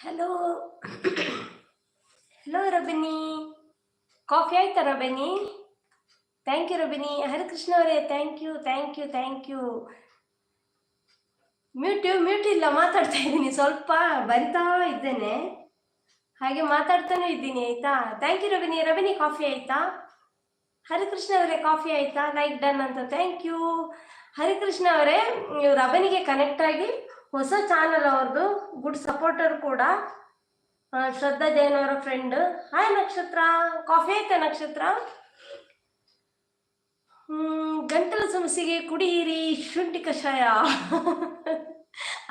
Hello hello Rabini coffee ಆಯ್ತಾ Rabini thank you Rabini Harikrishna ಅವರೇ thank you thank you thank you mute mute ಇಲ್ಲ, ಮಾತಾಡ್ತಾ ಇದ್ದೀನಿ. ಸ್ವಲ್ಪ ಬರಿತಾ ಇದ್ದೇನೆ. ಹಾಗೆ ಮಾತಾಡ್ತಾನೆ ಇದ್ದೀನಿ, ಆಯ್ತಾ? Thank you Rabini Rabini coffee ಆಯ್ತಾ? ಹರಿಕೃಷ್ಣ ಅವರೇ ಕಾಫಿ ಆಯ್ತಾ? ಲೈಕ್ ಡನ್ ಅಂತ. ಥ್ಯಾಂಕ್ ಯು ಹರಿಕೃಷ್ಣ ಅವರೇ, ನೀವು ರಬನಿಗೆ ಕನೆಕ್ಟ್ ಆಗಿ ಹೊಸ ಚಾನಲ್ ಅವ್ರದ್ದು ಗುಡ್ ಸಪೋರ್ಟರ್ ಕೂಡ ಶ್ರದ್ಧಾ ಜೈನ್ ಅವರ ಫ್ರೆಂಡ್ ಹಾಯ್ ನಕ್ಷತ್ರ ಕಾಫಿ ಐತೆ ನಕ್ಷತ್ರ. ಹ್ಮ್, ಗಂಟಲ ಸಮಸ್ಯೆಗೆ ಕುಡಿಯಿರಿ ಶುಂಠಿ ಕಷಾಯ.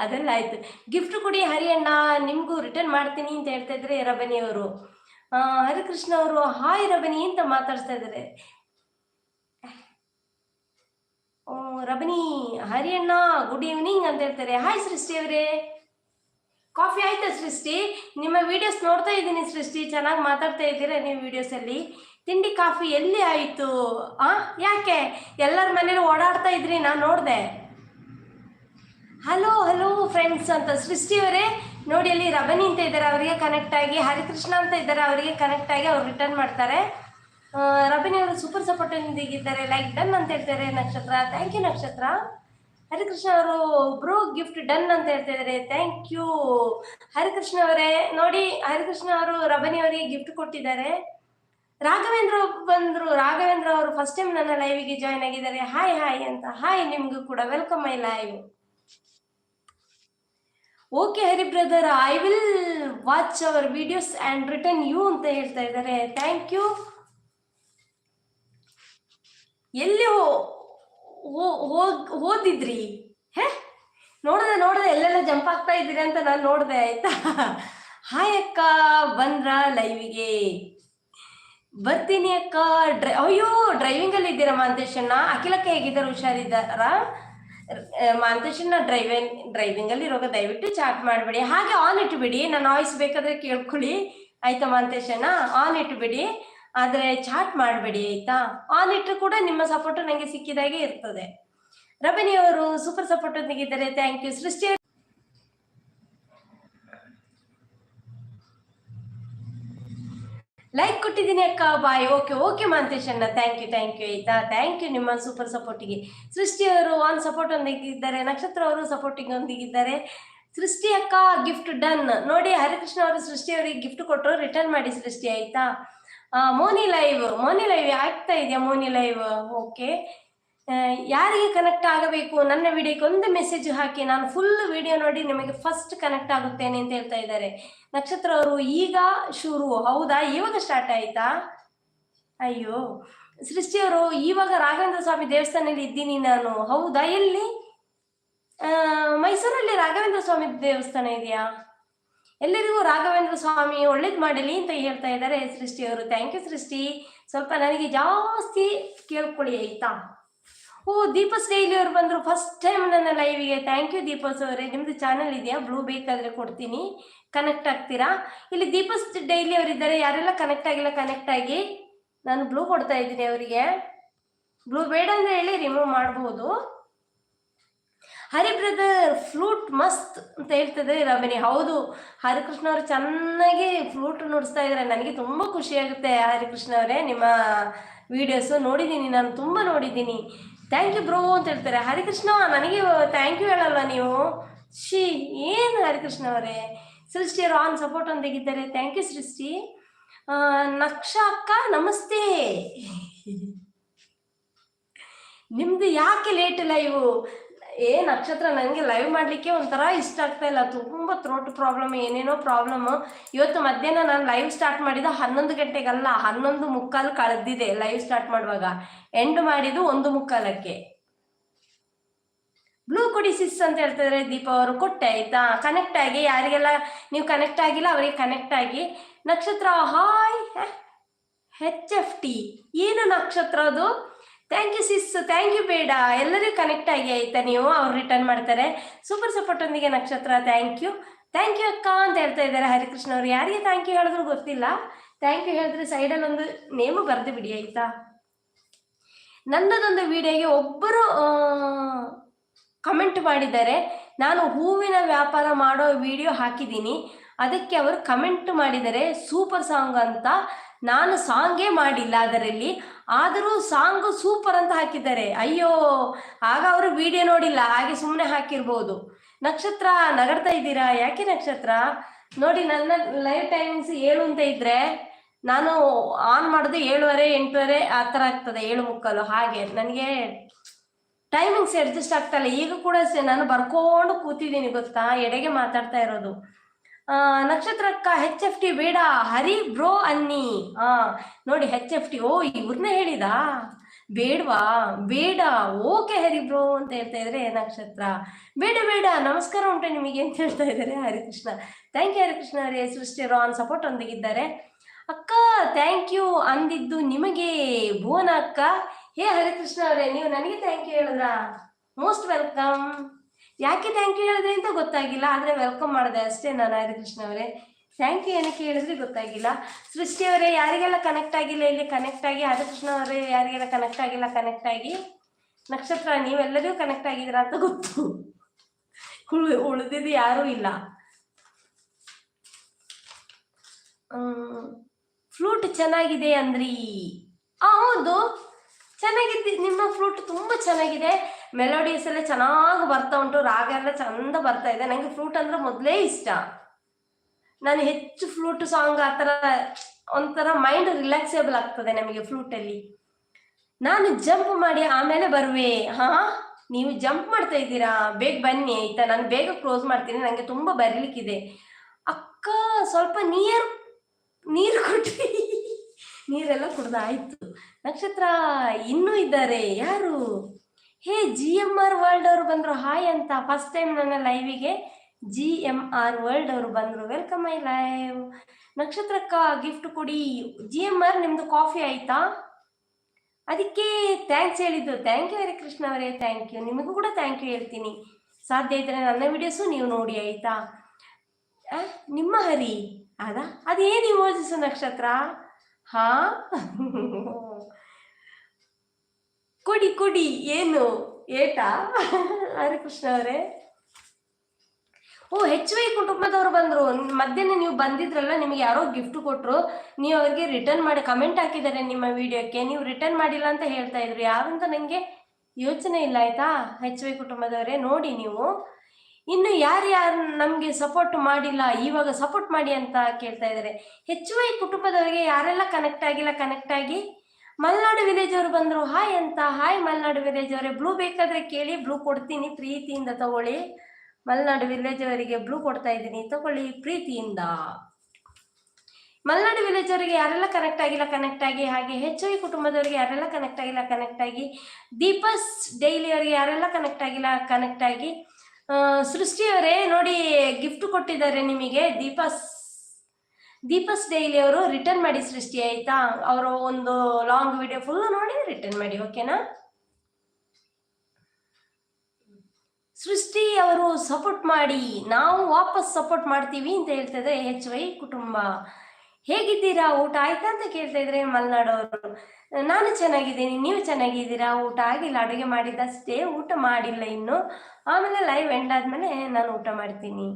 ಅದೆಲ್ಲ ಆಯ್ತು. ಗಿಫ್ಟ್ ಕೊಡಿ ಹರಿಯಣ್ಣ, ನಿಮಗೂ ರಿಟರ್ನ್ ಮಾಡ್ತೀನಿ ಅಂತ ಹೇಳ್ತಾ ಇದ್ರೆ ರಬನಿ ಅವರು ಹರಿಕೃಷ್ಣ ಅವರು ಹಾಯ್ ರಬನಿ ಅಂತ ಮಾತಾಡ್ತಾ ಇದ್ದಾರೆ ಓ, ರಬನಿ ಹರಿಯಣ್ಣ ಗುಡ್ ಈವ್ನಿಂಗ್ ಅಂತ ಹೇಳ್ತಾರೆ. ಹಾಯ್ ಸೃಷ್ಟಿ ಅವರೇ. ಕಾಫಿ ಆಯ್ತಾ ಸೃಷ್ಟಿ? ನಿಮ್ಮ ವಿಡಿಯೋಸ್ ನೋಡ್ತಾ ಇದ್ದೀನಿ ಸೃಷ್ಟಿ. ಚೆನ್ನಾಗಿ ಮಾತಾಡ್ತಾ ಇದ್ದೀರಾ ನೀವು ವಿಡಿಯೋಸ್ ಅಲ್ಲಿ? ತಿಂಡಿ ಕಾಫಿ ಎಲ್ಲಿ ಆಯಿತು? ಆ, ಯಾಕೆ? ಎಲ್ಲರ ಮನೇಲಿ ಓಡಾಡ್ತಾ ಇದ್ರಿ, ನಾನು ನೋಡಿದೆ. ಹಲೋ ಹಲೋ ಫ್ರೆಂಡ್ಸ್ ಅಂತ. ಸೃಷ್ಟಿ ಅವರೇ, ನೋಡಿ ಅಲ್ಲಿ ರಬನಿ ಅಂತ ಇದ್ದಾರೆ. ಅವರಿಗೆ ಕನೆಕ್ಟ್ ಆಗಿ, ಹರಿಕೃಷ್ಣ ಅಂತ ಇದ್ದಾರೆ. ಅವರಿಗೆ ಕನೆಕ್ಟ್ ಆಗಿ ಅವ್ರು ರಿಟರ್ನ್ ಮಾಡ್ತಾರೆ. ಆ, ರಬನಿ ಅವರು ಸೂಪರ್ ಸಪೋರ್ಟಿಂದಿಗಿದ್ದಾರೆ ಲೈಕ್ ಡನ್ ಅಂತ ಹೇಳ್ತಾರೆ ನಕ್ಷತ್ರ. ಥ್ಯಾಂಕ್ ಯು ನಕ್ಷತ್ರ. ಹರಿಕೃಷ್ಣ ಅವರು ಬ್ರೋ ಗಿಫ್ಟ್ ಡನ್ ಅಂತ ಹೇಳ್ತಾ ಇದ್ದಾರೆ ಥ್ಯಾಂಕ್ ಯು ಹರಿಕೃಷ್ಣ ಅವರೇ ನೋಡಿ ಹರಿಕೃಷ್ಣ ಅವರು ರಬನಿ ಅವರಿಗೆ ಗಿಫ್ಟ್ ಕೊಟ್ಟಿದ್ದಾರೆ. ರಾಘವೇಂದ್ರ ಬಂದ್ರು. ರಾಘವೇಂದ್ರ ಅವರು ಫಸ್ಟ್ ಟೈಮ್ ನನ್ನ ಲೈವಿಗೆ ಜಾಯ್ನ್ ಆಗಿದ್ದಾರೆ. ಹಾಯ್ ಹಾಯ್ ಅಂತ. ಹಾಯ್ ನಿಮ್ಗೂ ಕೂಡ welcome my live okay Hari brother I will watch our videos and return you ಅಂತ ಹೇಳ್ತಾ ಇದ್ದಾರೆ. ಥ್ಯಾಂಕ್ ಯು ಎಲ್ಲಿ ಹೋದಿದ್ರಿ? ಹೇ? ನೋಡದೆ ನೋಡದೆ ಎಲ್ಲೆಲ್ಲ ಜಂಪ್ ಆಗ್ತಾ ಇದ್ದೀರಿ ಅಂತ ನಾನು ನೋಡಿದೆ, ಆಯ್ತಾ? ಹಾಯ್ ಅಕ್ಕ, ಬಂದ್ರ ಲೈವಿಗೆ. ಬರ್ತೀನಿ ಅಕ್ಕ. ಡ್ರೈ, ಅಯ್ಯೋ ಡ್ರೈವಿಂಗ್ ಅಲ್ಲಿ ಇದ್ದೀರಾ ಮಾಂತೇಶಣ್ಣ? ಅಖಿಲಕ್ಕ ಹೇಗಿದ್ದಾರೆ ಹುಷಾರಿದ್ದಾರ? ಮಾಂತೇಶಣ್ಣ ಡ್ರೈವಿಂಗ್ ಡ್ರೈವಿಂಗ್ ಅಲ್ಲಿ ಇರೋಗ ದಯವಿಟ್ಟು ಚಾಟ್ ಮಾಡಬೇಡಿ. ಹಾಗೆ ಆನ್ ಇಟ್ಬಿಡಿ. ನನ್ನ ವಾಯ್ಸ್ ಬೇಕಾದ್ರೆ ಕೇಳ್ಕೊಳ್ಳಿ. ಆಯ್ತಾ ಮಾಂತೇಶಣ್ಣ? ಆನ್ ಇಟ್ಬಿಡಿ. ಆದ್ರೆ ಚಾಟ್ ಮಾಡಬೇಡಿ ಆಯ್ತಾ? ಆನ್ ಲೆಟ್ರ್ ಕೂಡ ನಿಮ್ಮ ಸಪೋರ್ಟ್ ನನಗೆ ಸಿಕ್ಕಿದಾಗೆ ಇರ್ತದೆ. ರಮಣಿ ಅವರು ಸೂಪರ್ ಸಪೋರ್ಟ್ ಒಂದಿಗಿದ್ದಾರೆ ಥ್ಯಾಂಕ್ ಯು ಸೃಷ್ಟಿ ಲೈಕ್ ಕೊಟ್ಟಿದ್ದೀನಿ ಅಕ್ಕ. ಬಾಯ್ ಓಕೆ ಓಕೆ ಮಾಂತೇಶ್ ಅಣ್ಣ. ಥ್ಯಾಂಕ್ ಯು ಥ್ಯಾಂಕ್ ಯು ಆಯ್ತಾ? ಥ್ಯಾಂಕ್ ಯು ನಿಮ್ಮ ಸೂಪರ್ ಸಪೋರ್ಟಿಗೆ ಸೃಷ್ಟಿ ಅವರು ಆನ್ ಸಪೋರ್ಟ್ ಒಂದಿಗಿದ್ದಾರೆ ನಕ್ಷತ್ರ ಅವರು ಸಪೋರ್ಟಿಂಗ್ ಒಂದಿಗಿದ್ದಾರೆ ಸೃಷ್ಟಿ ಅಕ್ಕ ಗಿಫ್ಟ್ ಡನ್ ನೋಡಿ ಹರಿಕೃಷ್ಣ ಅವರು ಸೃಷ್ಟಿ ಅವರಿಗೆ ಗಿಫ್ಟ್ ಕೊಟ್ಟರು ರಿಟರ್ನ್ ಮಾಡಿ ಸೃಷ್ಟಿ ಆಯ್ತಾ? ಆ, ಮೋನಿ ಲೈವ್ ಮೋನಿ ಲೈವ್ ಆಗ್ತಾ ಇದೆಯಾ ಮೋನಿ ಲೈವ್? ಓಕೆ. ಯಾರಿಗೆ ಕನೆಕ್ಟ್ ಆಗಬೇಕು? ನನ್ನ ವಿಡಿಯೋಕ್ಕೆ ಒಂದು ಮೆಸೇಜ್ ಹಾಕಿ, ನಾನು ಫುಲ್ ವಿಡಿಯೋ ನೋಡಿ ನಿಮಗೆ ಫಸ್ಟ್ ಕನೆಕ್ಟ್ ಆಗುತ್ತೇನೆ ಅಂತ ಹೇಳ್ತಾ ಇದ್ದಾರೆ. ನಕ್ಷತ್ರ ಅವರು ಈಗ ಶುರು, ಹೌದಾ? ಇವಾಗ ಸ್ಟಾರ್ಟ್ ಆಯ್ತಾ? ಅಯ್ಯೋ. ಸೃಷ್ಟಿಯವರು ಇವಾಗ ರಾಘವೇಂದ್ರ ಸ್ವಾಮಿ ದೇವಸ್ಥಾನದಲ್ಲಿ ಇದ್ದೀನಿ ನಾನು. ಹೌದಾ? ಎಲ್ಲಿ? ಮೈಸೂರಲ್ಲಿ ರಾಘವೇಂದ್ರ ಸ್ವಾಮಿ ದೇವಸ್ಥಾನ ಇದೆಯಾ? ಎಲ್ಲರಿಗೂ ರಾಘವೇಂದ್ರ ಸ್ವಾಮಿ ಒಳ್ಳೇದು ಮಾಡಲಿ ಅಂತ ಹೇಳ್ತಾ ಇದ್ದಾರೆ ಸೃಷ್ಟಿಯವರು ಥ್ಯಾಂಕ್ ಯು ಸೃಷ್ಟಿ. ಸ್ವಲ್ಪ ನನಗೆ ಜಾಸ್ತಿ ಕೇಳ್ಕೊಳ್ಳಿ ಆಯ್ತಾ? ಓ ದೀಪಸ್ ಡೈಲಿ ಅವರು ಬಂದರು ಫಸ್ಟ್ ಟೈಮ್ ನನ್ನ ಲೈವಿಗೆ ಥ್ಯಾಂಕ್ ಯು ದೀಪಸ್ ಅವರೇ ನಿಮ್ಮದು ಚಾನಲ್ ಇದೆಯಾ? ಬ್ಲೂ ಬೇಕಾದರೆ ಕೊಡ್ತೀನಿ. ಕನೆಕ್ಟ್ ಆಗ್ತೀರಾ? ಇಲ್ಲಿ ದೀಪಸ್ ಡೈಲಿ ಅವರಿದ್ದಾರೆ. ಯಾರೆಲ್ಲ ಕನೆಕ್ಟ್ ಆಗಿಲ್ಲ ಕನೆಕ್ಟ್ ಆಗಿ. ನಾನು ಬ್ಲೂ ಕೊಡ್ತಾ ಇದ್ದೀನಿ ಅವರಿಗೆ. ಬ್ಲೂ ಬೇಡ ಅಂದರೆ ಹೇಳಿ ರಿಮೂವ್ ಮಾಡ್ಬೋದು. ಹರಿ ಬ್ರದರ್ ಫ್ಲೂಟ್ ಮಸ್ತ್ ಅಂತ ಹೇಳ್ತದೆ ರಮಣಿ. ಹೌದು, ಹರಿಕೃಷ್ಣ ಅವರು ಚೆನ್ನಾಗಿ ಫ್ಲೂಟ್ ನುಡಿಸ್ತಾ ಇದ್ದಾರೆ ನನಗೆ ತುಂಬ ಖುಷಿ ಆಗುತ್ತೆ ಹರಿಕೃಷ್ಣ ಅವರೇ, ನಿಮ್ಮ ವಿಡಿಯೋಸು ನೋಡಿದ್ದೀನಿ, ನಾನು ತುಂಬ ನೋಡಿದ್ದೀನಿ. ಥ್ಯಾಂಕ್ ಯು ಬ್ರೋ ಅಂತ ಹೇಳ್ತಾರೆ. ಹರಿಕೃಷ್ಣ, ನನಗೆ ಥ್ಯಾಂಕ್ ಯು ಹೇಳಲ್ವ ನೀವು? ಶಿ ಏನು ಹರಿಕೃಷ್ಣ ಅವರೇ? ಸೃಷ್ಟಿ ಅವರು ಆನ್ ಸಪೋರ್ಟ್ ಒಂದಿಗಿದ್ದಾರೆ ಥ್ಯಾಂಕ್ ಯು ಸೃಷ್ಟಿ. ನಕ್ಷ ಅಕ್ಕ, ನಮಸ್ತೆ. ನಿಮ್ದು ಯಾಕೆ ಲೇಟ್ ಲೈವ್ ಏ ನಕ್ಷತ್ರ ನನಗೆ ಲೈವ್ ಮಾಡಲಿಕ್ಕೆ ಒಂಥರ ಇಷ್ಟ ಆಗ್ತಾ ಇಲ್ಲ. ತುಂಬ ಥ್ರೋಟ್ ಪ್ರಾಬ್ಲಮ್ ಏನೇನೋ ಪ್ರಾಬ್ಲಮ್ ಇವತ್ತು ಮಧ್ಯಾಹ್ನ ನಾನು ಲೈವ್ ಸ್ಟಾರ್ಟ್ ಮಾಡಿದ್ದು ಹನ್ನೊಂದು ಗಂಟೆಗಲ್ಲ, ಹನ್ನೊಂದು ಮುಕ್ಕಾಲು ಕಳೆದಿದೆ ಲೈವ್ ಸ್ಟಾರ್ಟ್ ಮಾಡುವಾಗ. ಎಂಡ್ ಮಾಡಿದ್ದು ಒಂದು ಮುಕ್ಕಾಲಕ್ಕೆ. ಬ್ಲೂ ಕೊಡಿ ಸಿಸ್ ಅಂತ ಹೇಳ್ತಿದ್ರೆ ದೀಪ ಅವರು. ಕೊಟ್ಟೆ, ಆಯ್ತಾ? ಕನೆಕ್ಟ್ ಆಗಿ, ಯಾರಿಗೆಲ್ಲ ನೀವು ಕನೆಕ್ಟ್ ಆಗಿಲ್ಲ ಅವರಿಗೆ ಕನೆಕ್ಟ್ ಆಗಿ. ನಕ್ಷತ್ರ, ಹಾಯ್ ಹೆಚ್ ಎಫ್ ಟಿ ಏನು ನಕ್ಷತ್ರ ಅದು? Thank you sis thank you ಬೇಡ. ಎಲ್ಲರಿಗೂ ಕನೆಕ್ಟ್ ಆಗಿ ಆಯ್ತಾ ನೀವು? ಅವ್ರು ರಿಟರ್ನ್ ಮಾಡ್ತಾರೆ. ಸೂಪರ್ ಸಪೋರ್ಟ್ ಒಂದಿಗೆ ನಕ್ಷತ್ರ. ಥ್ಯಾಂಕ್ ಯು ಥ್ಯಾಂಕ್ ಯು ಅಕ್ಕ ಅಂತ ಹೇಳ್ತಾ ಇದ್ದಾರೆ. ಹರಿಕೃಷ್ಣ ಅವರು. ಯಾರಿಗೆ ಥ್ಯಾಂಕ್ ಯು ಹೇಳಿದ್ರು ಗೊತ್ತಿಲ್ಲ. ಥ್ಯಾಂಕ್ ಯು ಹೇಳಿದ್ರೆ ಸೈಡಲ್ಲಿ ಒಂದು ನೇಮು ಬರೆದು ಬಿಡಿ, ಆಯ್ತಾ? ನನ್ನದೊಂದು ವಿಡಿಯೋಗೆ ಒಬ್ಬರು ಕಮೆಂಟ್ ಮಾಡಿದ್ದಾರೆ. ನಾನು ಹೂವಿನ ವ್ಯಾಪಾರ ಮಾಡೋ ವಿಡಿಯೋ ಹಾಕಿದ್ದೀನಿ. ಅದಕ್ಕೆ ಅವರು ಕಮೆಂಟ್ ಮಾಡಿದರೆ ಸೂಪರ್ ಸಾಂಗ್ ಅಂತ. ನಾನು ಸಾಂಗೇ ಮಾಡಿಲ್ಲ ಅದರಲ್ಲಿ. ಆದರೂ ಸಾಂಗ್ ಸೂಪರ್ ಅಂತ ಹಾಕಿದ್ದಾರೆ. ಅಯ್ಯೋ, ಆಗ ಅವರು ವಿಡಿಯೋ ನೋಡಿಲ್ಲ, ಹಾಗೆ ಸುಮ್ಮನೆ ಹಾಕಿರ್ಬೋದು. ನಕ್ಷತ್ರ, ನಗಡ್ತಾ ಇದ್ದೀರಾ? ಯಾಕೆ ನಕ್ಷತ್ರ? ನೋಡಿ, ನನ್ನ ಲೈವ್ ಟೈಮಿಂಗ್ಸ್ ಏಳು ಅಂತ ಇದ್ರೆ ನಾನು ಆನ್ ಮಾಡೋದು ಏಳುವರೆ, ಎಂಟುವರೆ, ಆ ಥರ ಆಗ್ತದೆ, ಏಳು ಮುಕ್ಕಲು. ಹಾಗೆ, ನನಗೆ ಟೈಮಿಂಗ್ಸ್ ಅಡ್ಜಸ್ಟ್ ಆಗ್ತಾ ಇಲ್ಲ. ಈಗ ಕೂಡ ನಾನು ಬರ್ಕೊಂಡು ಕೂತಿದ್ದೀನಿ, ಗೊತ್ತಾ? ಎಡೆಗೆ ಮಾತಾಡ್ತಾ ಇರೋದು. ನಕ್ಷತ್ರಕ್ಕ ಹೆಚ್ ಎಫ್ ಟಿ ಬೇಡ. ಹರಿ ಬ್ರೋ ಅನ್ನಿ. ಹಾ ನೋಡಿ ಹೆಚ್ ಎಫ್ ಟಿ ಓ ಇವ್ರನ್ನ ಹೇಳಿದ? ಬೇಡವಾ? ಬೇಡ. ಓಕೆ ಹರಿ ಬ್ರೋ ಅಂತ ಹೇಳ್ತಾ ಇದ್ರೆ ನಕ್ಷತ್ರ. ಬೇಡ ಬೇಡ. ನಮಸ್ಕಾರ ಉಂಟು ನಿಮಗೆ ಅಂತ ಹೇಳ್ತಾ ಇದ್ದಾರೆ ಹರಿಕೃಷ್ಣ. ಥ್ಯಾಂಕ್ ಯು ಹರಿಕೃಷ್ಣ ಅವರೇ. ಸೃಷ್ಟಿ ರಾನ್ ಸಪೋರ್ಟ್ ಒಂದಿಗಿದ್ದಾರೆ ಅಕ್ಕ ಥ್ಯಾಂಕ್ ಯು ಅಂದಿದ್ದು ನಿಮಗೆ ಭುವನ ಅಕ್ಕ. ಹೇ ಹರಿಕೃಷ್ಣ ಅವರೇ, ನೀವು ನನಗೆ ಥ್ಯಾಂಕ್ ಯು ಹೇಳಿದ್ರಾ? ಮೋಸ್ಟ್ ವೆಲ್ಕಮ್ ಯಾಕೆ ಥ್ಯಾಂಕ್ ಯು ಹೇಳಿದ್ರೆ ಅಂತ ಗೊತ್ತಾಗಿಲ್ಲ, ಆದರೆ ವೆಲ್ಕಮ್ ಮಾಡಿದೆ ಅಷ್ಟೇ ನಾನು ಹರಿಕೃಷ್ಣ ಅವರೇ. ಥ್ಯಾಂಕ್ ಯು ಏನಕ್ಕೆ ಹೇಳಿದ್ರೆ ಗೊತ್ತಾಗಿಲ್ಲ. ಸೃಷ್ಟಿ ಅವರೇ, ಯಾರಿಗೆಲ್ಲ ಕನೆಕ್ಟ್ ಆಗಿಲ್ಲ ಇಲ್ಲಿ? ಕನೆಕ್ಟ್ ಆಗಿ ಹರಿಕೃಷ್ಣ ಅವರೇ, ಯಾರಿಗೆಲ್ಲ ಕನೆಕ್ಟ್ ಆಗಿಲ್ಲ? ಕನೆಕ್ಟ್ ಆಗಿ ನಕ್ಷತ್ರ, ನೀವೆಲ್ಲರಿಗೂ ಕನೆಕ್ಟ್ ಆಗಿದ್ರ ಅಂತ ಗೊತ್ತು. ಉಳು, ಉಳಿದಿದ್ದು ಯಾರೂ ಇಲ್ಲ. ಫ್ಲೂಟ್ ಚೆನ್ನಾಗಿದೆ ಅಂದ್ರಿ. ಹೌದು. ಚೆನ್ನಾಗಿದೆ ನಿಮ್ಮ ಫ್ಲೂಟ್ ತುಂಬ ಚೆನ್ನಾಗಿದೆ. ಮೆಲೋಡಿಯಸ್ ಎಲ್ಲ ಚೆನ್ನಾಗಿ ಬರ್ತಾ ಉಂಟು, ರಾಗ ಎಲ್ಲ ಚಂದ ಬರ್ತಾ ಇದೆ. ನನಗೆ ಫ್ಲೂಟ್ ಅಂದ್ರೆ ಮೊದಲೇ ಇಷ್ಟ. ನಾನು ಹೆಚ್ಚು ಫ್ಲೂಟ್ ಸಾಂಗ್ ಆ ಥರ, ಒಂಥರ ಮೈಂಡ್ ರಿಲ್ಯಾಕ್ಸೇಬಲ್ ಆಗ್ತದೆ ನಮಗೆ ಫ್ಲೂಟಲ್ಲಿ ನಾನು ಜಂಪ್ ಮಾಡಿ ಆಮೇಲೆ ಬರುವೆ. ಹಾ, ನೀವು ಜಂಪ್ ಮಾಡ್ತಾ ಇದ್ದೀರಾ? ಬೇಗ ಬನ್ನಿ, ಆಯ್ತಾ? ನಾನು ಬೇಗ ಕ್ಲೋಸ್ ಮಾಡ್ತೀನಿ ನನಗೆ ತುಂಬ ಬರಲಿಕ್ಕಿದೆ. ಅಕ್ಕ, ಸ್ವಲ್ಪ ನೀರು ನೀರು ಕೊಟ್ರಿ ನೀರೆಲ್ಲ ಕುಡ್ದಾಯ್ತು. ನಕ್ಷತ್ರ ಇನ್ನೂ ಇದ್ದಾರೆ. ಯಾರು? Hey G M R world ಅವರು ಬಂದರು. ಹಾಯ್ ಅಂತ. ಫಸ್ಟ್ ಟೈಮ್ ನನ್ನ ಲೈವಿಗೆ ಜಿ ಎಂ ಆರ್ ವರ್ಲ್ಡ್ ಅವರು ಬಂದರು. ವೆಲ್ಕಮ್ ಐ ಲೈವ್ ನಕ್ಷತ್ರಕ್ಕ ಗಿಫ್ಟ್ ಕೊಡಿ. ಜಿ ಎಂ ಆರ್ ನಿಮ್ಮದು ಕಾಫಿ ಆಯ್ತಾ? ಅದಕ್ಕೆ ಥ್ಯಾಂಕ್ಸ್ ಹೇಳಿದ್ದು. ಥ್ಯಾಂಕ್ ಯು ಹರಿಕೃಷ್ಣ ಅವರೇ. ಥ್ಯಾಂಕ್ ಯು ನಿಮಗೂ ಕೂಡ ಥ್ಯಾಂಕ್ ಯು ಹೇಳ್ತೀನಿ. ಸಾಧ್ಯ ಇದ್ದರೆ ನನ್ನ ವಿಡಿಯೋಸು ನೀವು ನೋಡಿ, ಆಯ್ತಾ? ನಿಮ್ಮ ಹರಿ. ಅದಾ? ಅದೇನು ಯೋಜಿಸು ನಕ್ಷತ್ರ? ಹಾ? ಕೊಡಿ ಕೊಡಿ ಏನು? ಏಟಾ? ಹರಿಕೃಷ್ಣ ಅವರೇ. ಓ ಹೆಚ್ ವೈ ಕುಟುಂಬದವರು ಬಂದರು. ಮಧ್ಯಾಹ್ನ ನೀವು ಬಂದಿದ್ರಲ್ಲ ನಿಮಗೆ ಯಾರೋ ಗಿಫ್ಟ್ ಕೊಟ್ಟರು ನೀವು ಅವ್ರಿಗೆ ರಿಟರ್ನ್ ಮಾಡಿ ಕಮೆಂಟ್ ಹಾಕಿದ್ದಾರೆ ನಿಮ್ಮ ವಿಡಿಯೋಕ್ಕೆ ನೀವು ರಿಟರ್ನ್ ಮಾಡಿಲ್ಲ ಅಂತ ಹೇಳ್ತಾ ಇದ್ರು. ಯಾರು ಅಂತ ನನಗೆ ಯೋಚನೆ ಇಲ್ಲ ಆಯ್ತಾ? ಹೆಚ್ ವೈ ಕುಟುಂಬದವರೇ ನೋಡಿ ನೀವು. ಇನ್ನು ಯಾರ್ಯಾರು ನಮಗೆ ಸಪೋರ್ಟ್ ಮಾಡಿಲ್ಲ, ಇವಾಗ ಸಪೋರ್ಟ್ ಮಾಡಿ ಅಂತ ಕೇಳ್ತಾ ಇದ್ದಾರೆ. ಹೆಚ್ಚು ವೈ ಕುಟುಂಬದವರಿಗೆ ಯಾರೆಲ್ಲ ಕನೆಕ್ಟ್ ಆಗಿಲ್ಲ ಕನೆಕ್ಟ್ ಆಗಿ? ಮಲ್ನಾಡು ವಿಲೇಜ್ ಅವರು ಬಂದರು ಹಾಯ್ ಅಂತ ಹಾಯ್ ಮಲ್ನಾಡು ವಿಲೇಜ್ ಅವರೇ ಬ್ಲೂ ಬೇಕಾದ್ರೆ ಕೇಳಿ ಬ್ಲೂ ಕೊಡ್ತೀನಿ, ಪ್ರೀತಿಯಿಂದ ತಗೊಳ್ಳಿ. ಮಲ್ನಾಡು ವಿಲೇಜ್ ಅವರಿಗೆ ಬ್ಲೂ ಕೊಡ್ತಾ ಇದ್ದೀನಿ, ತಗೊಳ್ಳಿ ಪ್ರೀತಿಯಿಂದ. ಮಲ್ನಾಡು ವಿಲೇಜ್ ಅವರಿಗೆ ಯಾರೆಲ್ಲ ಕನೆಕ್ಟ್ ಆಗಿಲ್ಲ ಕನೆಕ್ಟ್ ಆಗಿ, ಹಾಗೆ ಹೆಚ್ಚು ಕುಟುಂಬದವರಿಗೆ ಯಾರೆಲ್ಲ ಕನೆಕ್ಟ್ ಆಗಿಲ್ಲ ಕನೆಕ್ಟ್ ಆಗಿ? ದೀಪಸ್ ಡೈಲಿ ಅವರಿಗೆ ಯಾರೆಲ್ಲ ಕನೆಕ್ಟ್ ಆಗಿಲ್ಲ ಕನೆಕ್ಟ್ ಆಗಿ? ಸೃಷ್ಟಿ ಅವರೇ ನೋಡಿ ಗಿಫ್ಟ್ ಕೊಟ್ಟಿದ್ದಾರೆ ನಿಮಗೆ. ದೀಪಸ್ ದೀಪಸ್ ಡೈಲಿ ಅವರು ರಿಟರ್ನ್ ಮಾಡಿ ಸೃಷ್ಟಿ, ಆಯ್ತಾ? ಅವರು ಒಂದು ಲಾಂಗ್ ವಿಡಿಯೋ ಫುಲ್ ನೋಡಿ ರಿಟರ್ನ್ ಮಾಡಿ, ಓಕೆನಾ? ಸೃಷ್ಟಿ ಅವರು ಸಪೋರ್ಟ್ ಮಾಡಿ, ನಾವು ವಾಪಸ್ ಸಪೋರ್ಟ್ ಮಾಡ್ತೀವಿ ಅಂತ ಹೇಳ್ತಿದ್ರೆ ಎಚ್ ವೈ ಕುಟುಂಬ. ಹೇಗಿದ್ದೀರಾ? ಊಟ ಆಯ್ತಾ ಅಂತ ಕೇಳ್ತಾ ಇದ್ರೆ ಮಲ್ನಾಡವರು ನಾನು ಚೆನ್ನಾಗಿದ್ದೀನಿ, ನೀವು ಚೆನ್ನಾಗಿದ್ದೀರಾ? ಊಟ ಆಗಿಲ್ಲ, ಅಡುಗೆ ಮಾಡಿದ್ದಷ್ಟೇ, ಊಟ ಮಾಡಿಲ್ಲ ಇನ್ನು. ಆಮೇಲೆ ಲೈವ್ ಎಂಡ್ ಆದ್ಮೇಲೆ ನಾನು ಊಟ ಮಾಡ್ತೀನಿ.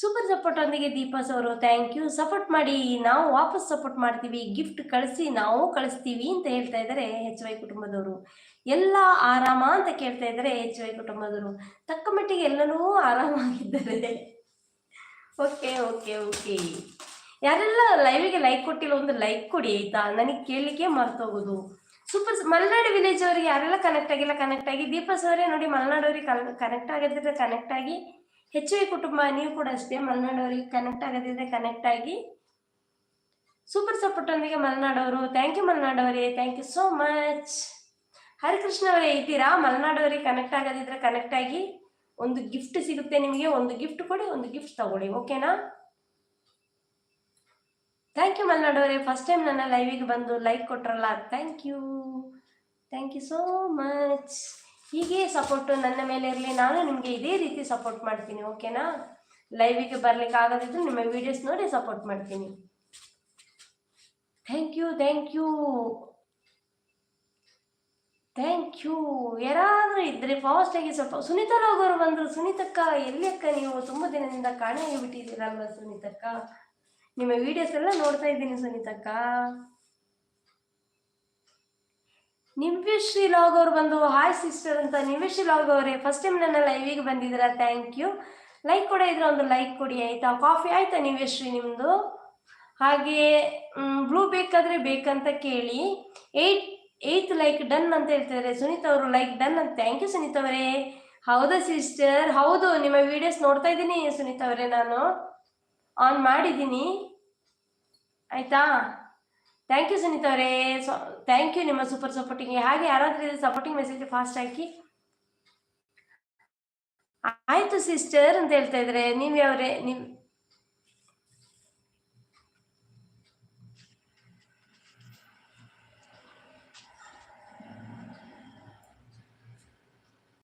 ಸೂಪರ್ ಸಪೋರ್ಟ್ ಒಂದಿಗೆ ದೀಪಸ್ ಅವರು ಥ್ಯಾಂಕ್ ಯು ಸಪೋರ್ಟ್ ಮಾಡಿ, ನಾವು ವಾಪಸ್ ಸಪೋರ್ಟ್ ಮಾಡ್ತೀವಿ. ಗಿಫ್ಟ್ ಕಳಿಸಿ, ನಾವು ಕಳಿಸ್ತೀವಿ ಅಂತ ಹೇಳ್ತಾ ಇದ್ದಾರೆ ಎಚ್ ವೈ ಕುಟುಂಬದವರು. ಎಲ್ಲ ಆರಾಮ ಅಂತ ಕೇಳ್ತಾ ಇದ್ದಾರೆ ಎಚ್ ವೈ ಕುಟುಂಬದವರು. ತಕ್ಕ ಮಟ್ಟಿಗೆ ಎಲ್ಲರೂ ಆರಾಮಾಗಿದ್ದಾರೆ. ಓಕೆ ಓಕೆ ಓಕೆ ಯಾರೆಲ್ಲ ಲೈವಿಗೆ ಲೈಕ್ ಕೊಟ್ಟಿಲ್ಲ ಒಂದು ಲೈಕ್ ಕೊಡಿ ಆಯ್ತಾ? ನನಗೆ ಕೇಳಲಿಕ್ಕೆ ಮರ್ತೋಗೋದು. ಸೂಪರ್ ಮಲೆನಾಡು ವಿಲೇಜ್ ಅವರಿಗೆ ಯಾರೆಲ್ಲ ಕನೆಕ್ಟ್ ಆಗಿಲ್ಲ ಕನೆಕ್ಟ್ ಆಗಿ ದೀಪ ಸವರೇ ನೋಡಿ ಮಲೆನಾಡವ್ರಿಗೆ ಕನೆಕ್ಟ್ ಆಗದಿದ್ರೆ ಕನೆಕ್ಟ್ ಆಗಿ ಹೆಚ್ಚು ಕುಟುಂಬ, ನೀವು ಕೂಡ ಅಷ್ಟೇ ಮಲೆನಾಡವರಿಗೆ ಕನೆಕ್ಟ್ ಆಗದಿದ್ರೆ ಕನೆಕ್ಟ್ ಆಗಿ ಸೂಪರ್ ಸಪೋರ್ಟ್ ಒಂದಿಗೆ ಮಲೆನಾಡವರು thank you ಮಲೆನಾಡವರೇ thank you so much Harikrishna ಅವರೇ ಇದ್ದೀರಾ? ಮಲೆನಾಡವರಿಗೆ ಕನೆಕ್ಟ್ ಆಗದಿದ್ರೆ ಕನೆಕ್ಟ್ ಆಗಿ ಒಂದು ಗಿಫ್ಟ್ ಸಿಗುತ್ತೆ ನಿಮಗೆ, ಒಂದು ಗಿಫ್ಟ್ ಕೊಡಿ, ಒಂದು ಗಿಫ್ಟ್ ತಗೊಳ್ಳಿ ಓಕೆನಾ ಥ್ಯಾಂಕ್ ಯು ಮಲ್ನಾಡವರೇ ಫಸ್ಟ್ ಟೈಮ್ ನನ್ನ ಲೈವಿಗೆ ಬಂದು like ಕೊಟ್ರಲ್ಲ thank you thank you so much ಹೀಗೆ ಸಪೋರ್ಟು ನನ್ನ ಮೇಲೆ ಇರಲಿ, ನಾನು ನಿಮಗೆ ಇದೇ ರೀತಿ ಸಪೋರ್ಟ್ ಮಾಡ್ತೀನಿ ಓಕೆನಾ ಲೈವಿಗೆ ಬರ್ಲಿಕ್ಕೆ ಆಗದಿದ್ರು ನಿಮ್ಮ ವಿಡಿಯೋಸ್ ನೋಡಿ ಸಪೋರ್ಟ್ ಮಾಡ್ತೀನಿ. Thank you thank you thank you ಯಾರಾದರೂ ಇದ್ರೆ ಫಾಸ್ಟ್ ಆಗಿ ಸ್ವಲ್ಪ, ಸುನೀತಾ ಲಾಗ್ ಅವರು ಬಂದ್ರು, ಸುನೀತಕ್ಕ, ಎಲ್ಲಿ ನೀವು? ತುಂಬ ದಿನದಿಂದ ಕಾಣೆ ಬಿಟ್ಟಿದ್ದೀರಲ್ವಾ ಸುನೀತಕ್ಕ? ನಿಮ್ಮ ವಿಡಿಯೋಸ್ ಎಲ್ಲ ನೋಡ್ತಾ ಇದ್ದೀನಿ ಸುನೀತಕ್ಕ. ನಿವ್ಯಶ್ರೀ ಲಾಗ್ ಅವ್ರು ಬಂದು ಹಾಯ್ ಸಿಸ್ಟರ್ ಅಂತ ನಿವ್ಯಶ್ರೀ ಲಾಗ್ ಅವರೇ ಫಸ್ಟ್ ಟೈಮ್ ನನ್ನ ಲೈವಿಗೆ ಬಂದಿದ್ದೀರಾ? ಥ್ಯಾಂಕ್ ಯು ಲೈಕ್ ಕೂಡ ಇದ್ರೆ ಒಂದು ಲೈಕ್ ಕೊಡಿ, ಆಯ್ತಾ? ಕಾಫಿ ಆಯ್ತಾ ನಿವ್ಯಶ್ರೀ ನಿಮ್ಮದು ಹಾಗೆ ಬ್ಲೂ ಬೇಕಾದ್ರೆ ಬೇಕಂತ ಕೇಳಿ. ಏಯ್ಟ್ ಏಯ್ತ್ ಲೈಕ್ ಡನ್ ಅಂತ ಹೇಳ್ತಾರೆ ಸುನೀತಾ ಅವರು ಲೈಕ್ ಡನ್ ಅಂತ. ಥ್ಯಾಂಕ್ ಯು ಸುನೀತಾ ಅವರೇ. ಹೌದಾ ಸಿಸ್ಟರ್ ಹೌದು, ನಿಮ್ಮ ವಿಡಿಯೋಸ್ ನೋಡ್ತಾ ಇದ್ದೀನಿ ಸುನೀತಾ ಅವರೇ ನಾನು. ಆನ್ ಮಾಡಿದ್ದೀನಿ. ಆಯ್ತಾ? ಥ್ಯಾಂಕ್ ಯು ಸುನೀತ ಅವರೇ. ಸೊ ಥ್ಯಾಂಕ್ ಯು ನಿಮ್ಮ ಸೂಪರ್ ಸಪೋರ್ಟಿಂಗ್ ಹಾಗೆ ಯಾರಾದ್ರೂ ಸಪೋರ್ಟಿಂಗ್ ಮೆಸೇಜ್ ಫಾಸ್ಟ್ ಹಾಕಿ. ಆಯ್ತು ಸಿಸ್ಟರ್ ಅಂತ ಹೇಳ್ತಾ ಇದ್ರೆ ನೀವು ಅವರೇ ನೀವು